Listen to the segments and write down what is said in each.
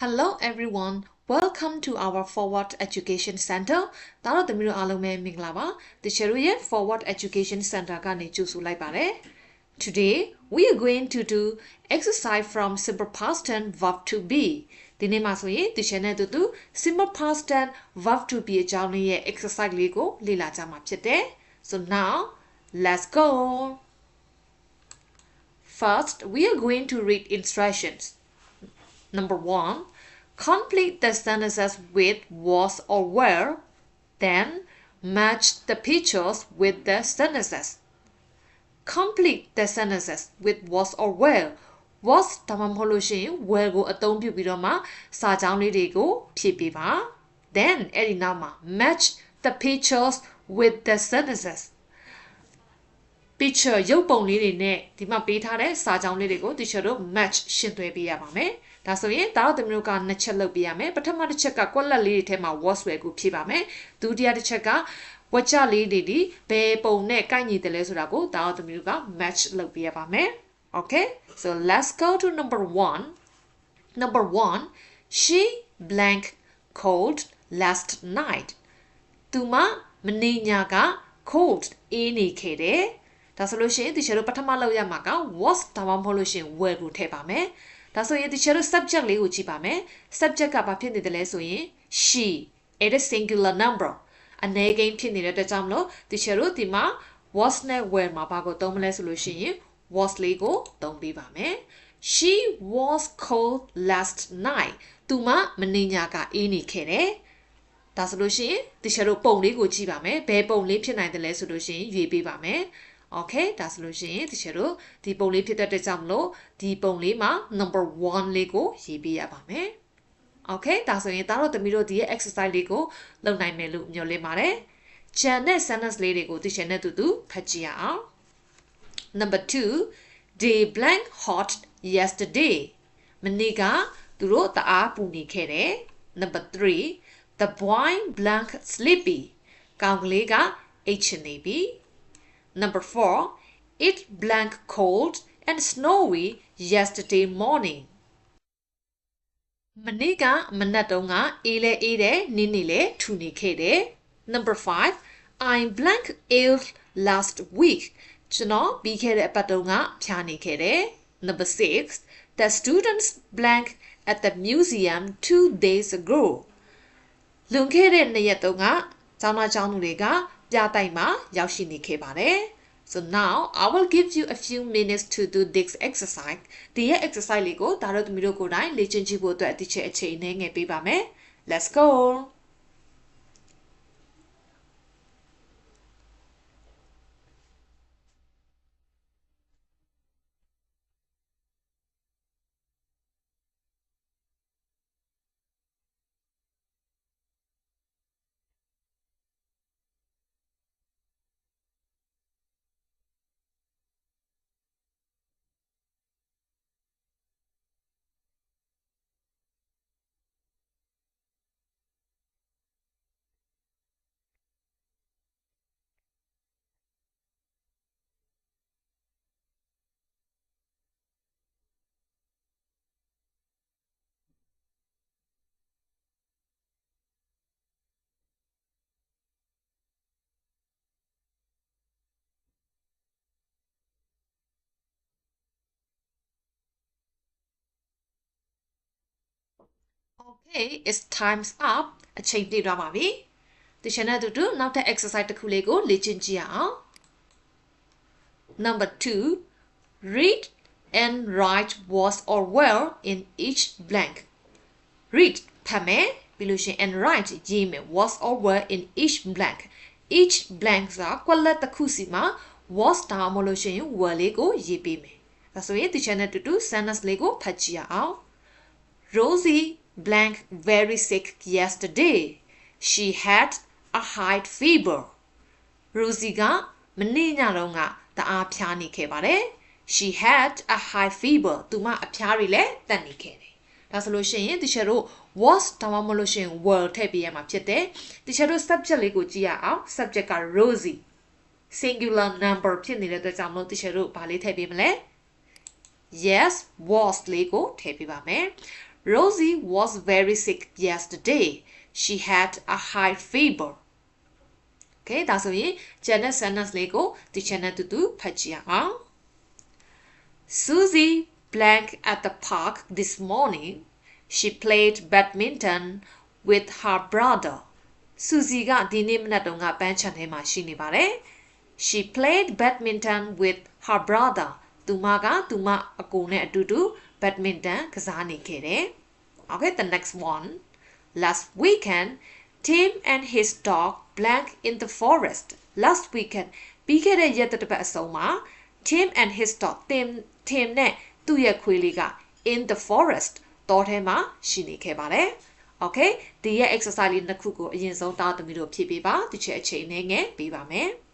Hello everyone. Welcome to our Forward Education Center. ဒါတော့သမီးတို့အားလုံးပဲမင်္ဂလာပါ။တချို့ရဲ့ Forward Education Center ကနေကြိုဆိုလိုက်ပါတယ်။ Today we are going to do exercise from simple past tense verb to be. ဒီနေ့မှာဆိုရင်တချို့နဲ့တူတူ simple past tense verb to be အကြောင်းလေးရဲ့ exercise လေးကိုလေ့လာကြမှာဖြစ်တယ်။ So now let's go. First, we are going to read instructions. Number one, complete the sentences with was or were, then match the pictures with the sentences. Complete the sentences with was or were. was ဒါမှမဟုတ်လို့ရှိရင် were ကိုအသုံးပြုပြီးတော့မှစာကြောင်းလေးတွေကိုဖြည့်ပေးပါ then အဲ့ဒီနောက်မှာ match the pictures with the sentences picture ရုပ်ပုံလေးတွေနဲ့ဒီမှာပေးထားတဲ့စာကြောင်းလေးတွေကို teacher တို့ match ရှင်းသွင်းပေးရပါမယ်။ ဒါဆိုရင်ဒါတော့သမီးတို့ကနှစ်ချက်လုပ်ပေးရမယ်။ပထမတစ်ချက်ကကွက်လက်လေးတွေထဲမှာ was ဝယ်ကိုဖြည့်ပါမယ်။ဒုတိယတစ်ချက်ကဝကြလေးတွေဒီဘယ်ပုံနဲ့ကိုက်ညီတယ်လဲဆိုတာကိုဒါတော့သမီးတို့က match လုပ်ပေးရပါမယ်။ Okay so let's go to number 1 number 1 she blank cold last night သူမမနေ့ညက cold အေးနေခဲ့တယ်။ဒါဆိုလို့ရှိရင်ဒီချေတို့ပထမလောက်ရမှာက was ဒါမှမဟုတ်လို့ရှိရင် were ကိုထည့်ပါမယ်။ ဒါဆိုရင်ဒီချေတို့ subject လေးကိုကြည့်ပါမယ်။ subject ကဘာဖြစ်နေတယ်လဲဆိုရင် she it is singular number အနေကိန်းဖြစ်နေတဲ့အတွက်ကြောင့်မလို့ဒီချေတို့ဒီမှာ was နဲ့ were မှာဘာကိုသုံးမလဲဆိုလို့ရှိရင် was လေးကိုသုံးပေးပါမယ်။ she was cold last night သူမမနေ့ညကအေးနေခဲ့တယ်။ဒါဆိုလို့ရှိရင်ဒီချေတို့ပုံလေးကိုကြည့်ပါမယ်။ဘယ်ပုံလေးဖြစ်နိုင်တယ်လဲဆိုလို့ရှိရင်ရွေးပေးပါမယ်။ Okay ဒါဆိုလို့ရှိရင်တချို့တို့ဒီပုံလေးဖြစ်တဲ့အတွက်ကြောင့်မလို့ဒီပုံလေးမှာ number 1လေးကိုရေးပေးရပါမယ် Okay ဒါဆိုရင်သားတို့သမီးတို့ဒီရဲ့ exercise လေးကိုလုပ်နိုင်မယ်လို့မျှော်လင့်ပါတယ်။ကျန်တဲ့ sentence လေးတွေကိုသိချင်တဲ့သူသူဖတ်ကြည့်ရအောင် Number 2 they blank hot yesterday မနေ့ကသူတို့တအားပူနေခဲ့တယ် Number 3 the boy blank sleepy ကောင်ကလေးကအိတ်ချနေပြီ Number 4 it blank cold and snowy yesterday morning မနေ့ကမနက်တုန်းကအေးလဲအေးတယ်နင်းနေလဲထူနေခဲ့တယ် Number 5 I blank ill last week ကျွန်တော်ပြီးခဲ့တဲ့အပတ်တုန်းကဖျားနေခဲ့တယ် Number 6 the students blank at the museum 2 days ago လွန်ခဲ့တဲ့နှစ်ရက်တုန်းက ကျောင်းသားကျောင်းသူတွေကပြတိုက်မှာရောက်ရှိနေခဲ့ပါတယ် So now I will give you a few minutes to do this exercise. ဒီရဲ့ exercise လေးကိုဒါတော့သမီးတို့ကိုယ်တိုင်လေ့ကျင့်ကြည့်ဖို့အတွက်အတိအကျအချိန်နဲ့ငယ်ပေးပါမယ်။ Let's go. Okay it's times up အချိန်ပြည့်သွားပါပြီ။ဒီချန်နဲ့အတူတူနောက်ထပ် exercise တစ်ခုလေးကိုလေ့ကျင့်ကြည့်ရအောင်။ Number 2 read and write was or were in each blank. read ဖတ်မယ်ပြီးလို့ရှိရင် and write ရေးမယ် was or were in each blank. each blank ဆိုတာကွက်လက်တစ်ခုစီမှာ was ဒါမှမဟုတ်လို့ရှိရင် were လေးကိုရေးပေးမယ်။ဒါဆိုရင်ဒီချန်နဲ့အတူတူ sentence လေးကိုဖတ်ကြည့်ရအောင်။ Rosie blank very sick yesterday. She had a high fever. Rosie ကမနေ့ညတုန်းကတအားဖျားနေခဲ့ပါတယ်။ She had a high fever. သူမအဖျားတွေလည်းတက်နေခဲ့တယ်။ဒါဆိုလို့ရှိရင်တချို့တို့ was ဒါမှမဟုတ်လို့ရှိရင် were ထည့်ပေးရမှာဖြစ်တယ်။တချို့တို့ subject လေးကိုကြည့်ရအောင်။ subject က Rosie singular number ဖြစ်နေတဲ့အတွက်ကြောင့်မလို့တချို့တို့ဗာလေးထည့်ပေးမလဲ yes was လေးကိုထည့်ပေးပါမယ် Rosie was very sick yesterday she had a high fever Okay ဒါဆိုရင်ကျန်တဲ့ sentence လေးကိုဒီ channel တူတူဖတ်ကြည့်အောင် Susie blank at the park this morning she played badminton with her brother Susie ကဒီနေ့မနက်တုန်းကပန်းချန်ထဲမှာရှိနေပါတယ် She played badminton with her brother သူမကသူမအကိုနဲ့အတူတူ badminton ကစားနေခဲ့တယ် Okay the next one last weekend Tim and his dog blank in the forest last weekend ပြီးခဲ့တဲ့ရက်တစ်ပတ်အစုံမှာ Tim and his dog Tim Tim နဲ့သူ့ရဲ့ခွေးလေးက in the forest တောထဲမှာရှိနေခဲ့ပါတယ်။ Okay ဒီရဲ့ exercise လေးနှစ်ခုကိုအရင်ဆုံးတားသမီးတို့ဖြည့်ပေးပါဒီချက်အချိန်နဲ့ငယ်ပေးပါမယ်။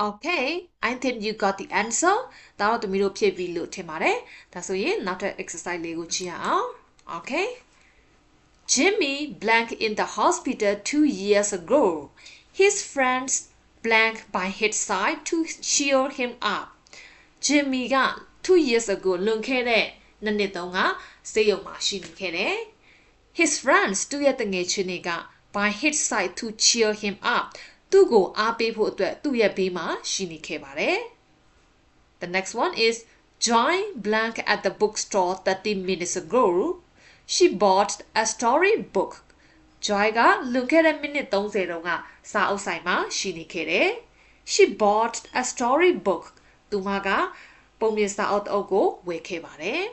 Okay I think you got the answer ဒါတော့သမီးတို့ဖြည့်ပြီးလို့ထင်ပါတယ်ဒါဆိုရင်နောက်ထပ် exercise လေးကိုကြည့်ရအောင် Okay Jimmy blank in the hospital 2 years ago his friends blank by his side to cheer him up Jimmy က2 years ago လွန်ခဲ့တဲ့နှစ်နှစ်တုန်းကဆေးရုံမှာရှိနေခဲ့တယ် His friends သူ့ရဲ့တငယ်ချင်းတွေက by his side to cheer him up သူ့ကိုအားပေးဖို့အတွက်သူ့ရဲ့ဘေးမှာရှိနေခဲ့ပါတယ်။ The next one is Joy blank at the bookstore 30 minutes ago she bought a story book Joy ကလွန်ခဲ့တဲ့မိနစ်30တုန်းကစာအုပ်ဆိုင်မှာရှိနေခဲ့တယ်။ She bought a story book သူမကပုံမြင်စာအုပ်အုပ်ကိုဝယ်ခဲ့ပါတယ်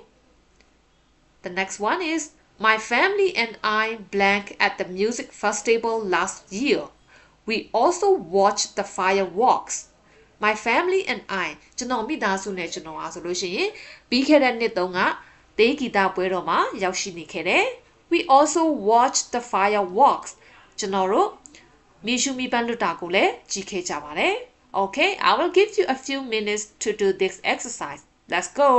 ။ The next one is My family and I blank at the music festival last year We also watched the fireworks my family and i ကျွန်တော်မိသားစုနဲ့ကျွန်တော်အားဆိုလို့ရှိရင်ပြီးခဲ့တဲ့နှစ်တုန်းကတေးဂီတပွဲတော်မှာရောက်ရှိနေခဲ့တယ် we also watched the fireworks ကျွန်တော်တို့မြေရှူမီပန်းလွတ်တာကိုလည်းကြည့်ခဲ့ကြပါတယ် okay i will give you a few minutes to do this exercise let's go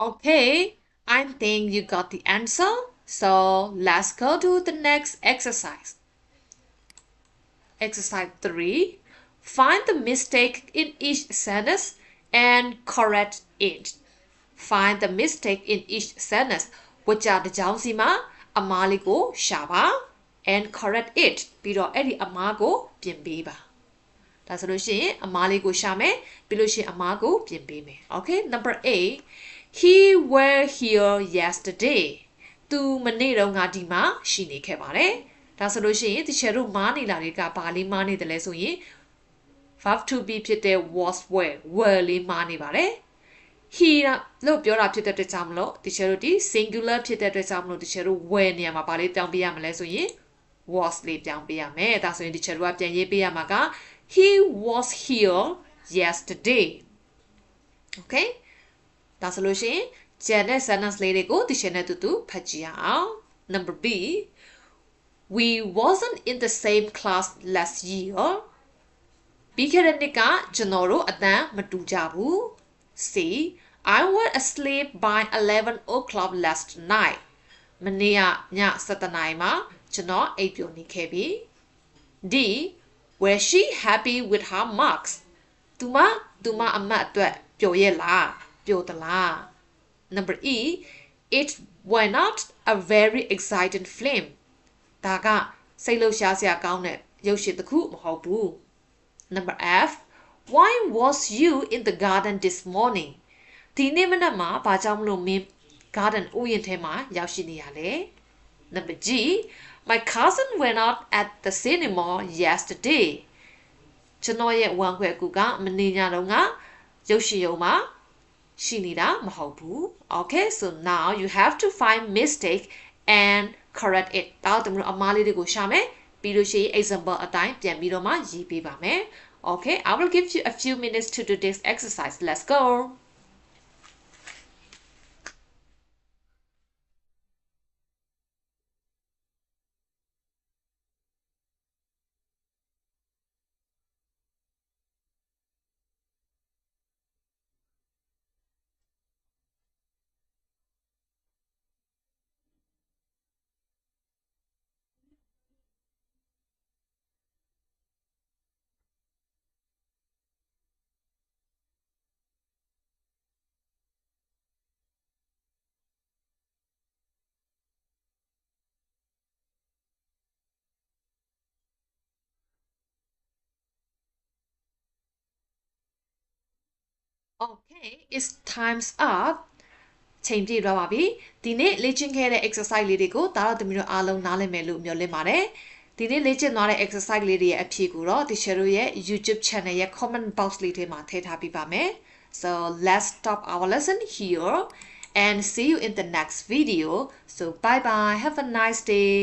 Okay, I think you got the answer. So let's go to the next exercise. Exercise 3. Find the mistake in each sentence and correct it. Find the mistake in each sentence. ဝကြတကြောင်စီမှာအမားလေးကိုရှာပါ and correct it ပြီးတော့အဲ့ဒီအမားကိုပြင်ပေးပါဒါဆိုလို့ရှိရင်အမားလေးကိုရှာမယ်ပြီးလို့ရှိရင်အမားကိုပြင်ပေးမယ် okay number 8 he were here yesterday သူမနေ့တုန်းကဒီမှာရှိနေခဲ့ပါတယ်ဒါဆိုလို့ရှိရင်တချို့တို့မားနေလာတွေကဘာလေးမားနေတယ်လဲဆိုရင် verb to be ဖြစ်တဲ့ was were were လေးမားနေပါတယ် he လို့ပြောတာဖြစ်တဲ့အတွက်ကြောင့်မလို့တချို့တို့ဒီ singular ဖြစ်တဲ့အတွက်ကြောင့်မလို့တချို့တို့ were နေရာမှာဘာလေးပြောင်းပေးရမလဲဆိုရင် was လေးပြောင်းပေးရမယ်ဒါဆိုရင်တချို့တို့ကပြန်ရေးပေးရမှာက he was here yesterday okay ဒါဆိုလို့ရှိရင်ကျန်တဲ့ sentence လေးတွေကိုဒီရှင်းနဲ့တူတူဖတ်ကြည့်အောင် number B we wasn't in the same class last year ပြီးခဲ့တဲ့နှစ်ကကျွန်တော်တို့အတန်းမတူကြဘူး C I was asleep by 11 o'clock last night မနေ့ကည7:00နာရီမှာကျွန်တော်အိပ်ပျော်နေခဲ့ပြီ D were she happy with her marks သူမသူမအမတ်အတွက်ပျော်ရဲ့လား number E it were not a very exciting film ဒါကစိတ်လှုပ်ရှားစရာကောင်းတဲ့ရုပ်ရှင်တစ်ခုမဟုတ်ဘူး number F why was you in the garden this morning ဒီနေ့မနက်မှာဘာကြောင့်မလို့မင်း garden ဥယျာဉ်ထဲမှာရောက်ရှိနေရလဲ number G my cousin went out at the cinema yesterday ကျွန်တော်ရဲ့ဝမ်ခွဲကူကမနေညာတော့ကရုပ်ရှင်ရုံမှာ ရှိနေတာမဟုတ်ဘူး okay so now you have to find mistake and correct it တောက်တမလို့အမားလေးတွေကိုရှာမယ်ပြီးလို့ရှိရင် example အတိုင်းပြန်ပြီးတော့မှရေးပေးပါမယ် okay i will give you a few minutes to do this exercise let's go Okay it's times up ချိန်ပြည့်သွားပါပြီဒီနေ့လေ့ကျင့်ခဲ့တဲ့ exercise လေးတွေကိုဒါတော့သမီးတို့အားလုံးနားလည်မယ်လို့မျှော်လင့်ပါတယ်ဒီနေ့လေ့ကျင့်သွားတဲ့ exercise လေးတွေရဲ့အဖြေကိုတော့ teacher တို့ရဲ့ YouTube channel ရဲ့ comment box လေးထဲမှာထည့်ထားပေးပါမယ် so let's stop our lesson here and see you in the next video so bye bye have a nice day